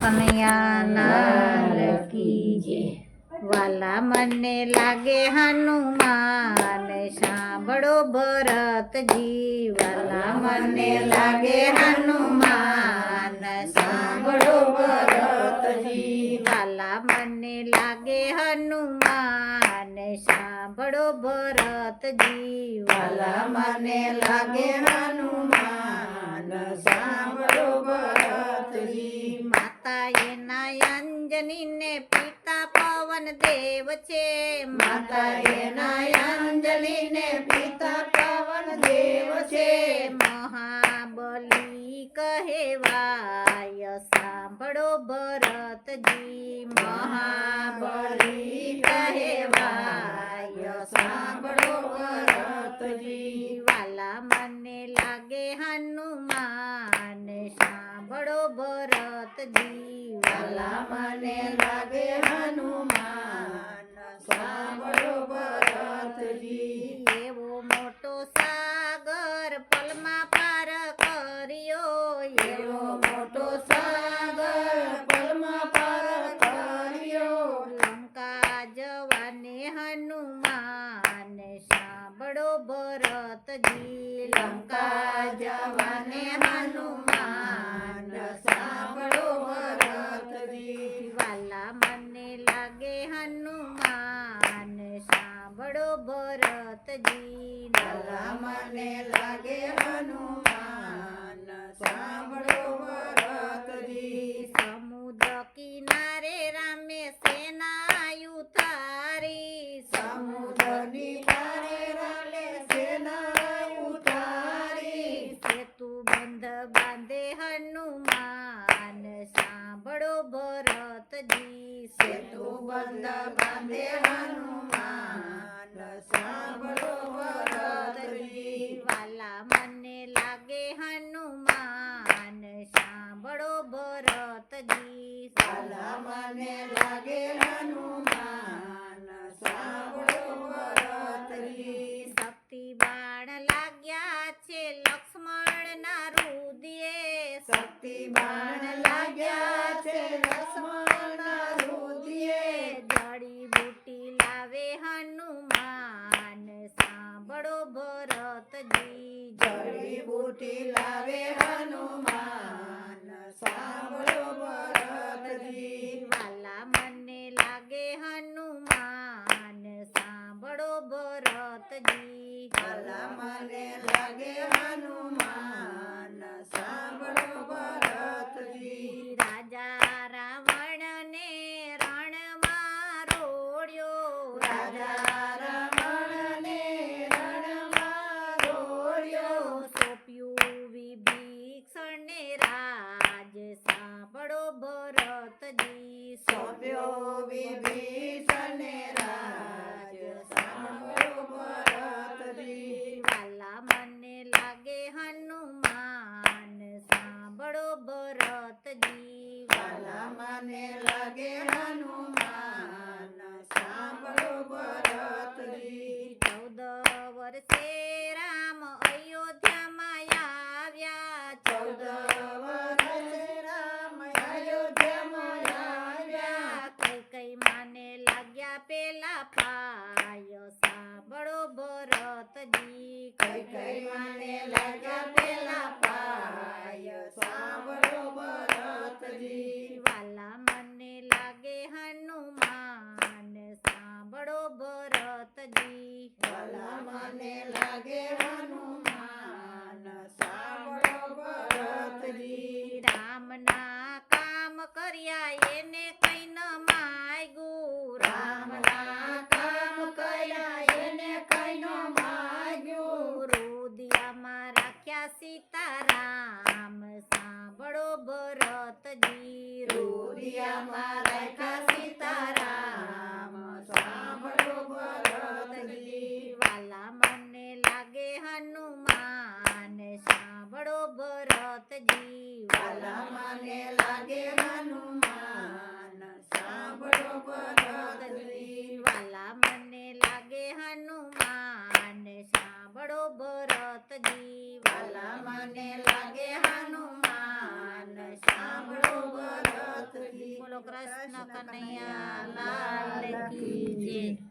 કનૈયાલાલ. વાલા મને લાગે હનુમાન, સાંભળો ભરતજી વાલા મને લાગે હનુમાન, સાંભળો ભરતજી વાલા મને લાગે હનુમાન, સાંભળો ભરતજી વાલા મને લાગે હનુમાન, સાંભળો ભરતજી દેવ છે. માતા એના ને પિતા પવન દેવ છે. મહાબલી કહેવાય, સાંભળો ભરતજી. મહાબલી કહેવાય, સાંભળો ભરતજી. વાલા મને લાગે હનુમાન, સાંભળો ભરતજી. જવાને હનુમાન સાંભળો ભરતજી વાલા મને લાગે હનુમાન સાંભળો ભરતજી. વાલા મને લાગે બંધ હનુમાન સાંભળો ભરતજી. વાલા મને લાગે હનુમાન સાંભળો ભરતજી. વાલા મને લાગે હનુમાન સાંભળો ભરતજી. શક્તિ બાણ લાગ્યા છે લક્ષ્મણ ના રુદિયે શક્તિ બાણ લાગ્યા છે લક્ષ્મણ ના રુદિયે જડી બુટી લાવે હનુમાન સાંભળો ભરતજી જડી બુટી લાવે હનુમાન સાંભળો ભરતજી વાલા મને લાગે હનુમાન સાંભળો ભરતજી વાલા મને લાગે હનુમાન સાંભળો ભરતજી રાજા રાવણ ને રણમાં રોડ્યો રાજા રાવણ ને રણમાં રોડ્યો સોંપ્યું વિભીષણ ને રાજ સાંભળો ભરતજી સોંપ્યો વિભીષણ ને રાજ સાંભળો ભરતજી વાલા મને લાગે હનુમાન સાંભળો ભરતજી વાલા મને લાગે હનુમાન. સાંભળો ભરતરી ચૌદ વર્ષે રામ અયોધ્યામાં આવ્યા ચૌદ વર્ષે રામ અયોધ્યામાં આવ્યા. કઈ કઈ માને લાગ્યા પેલા પાય સાંભળો ભરતજી કઈ કઈ માને લાગ્યા પેલા પાય સાંભળો ભરતજી વાલા મને લાગે હનુમાન સાંભળો ભરતજી વાલા મને લાગે હનુમાન સાંભળો ભરતજી. રામના કામ કર્યા એને કઈ ન માગ્યું. રામના કામ કર્યા એને કઈ ન માગ્યું. રુદિયામાં રાખ્યા સીતારામ સાંભળો ભરતજી. રુદિયામાં મને લાગે હનુમાન સાંભળો બોલો કૃષ્ણ કનૈયા લાલ કી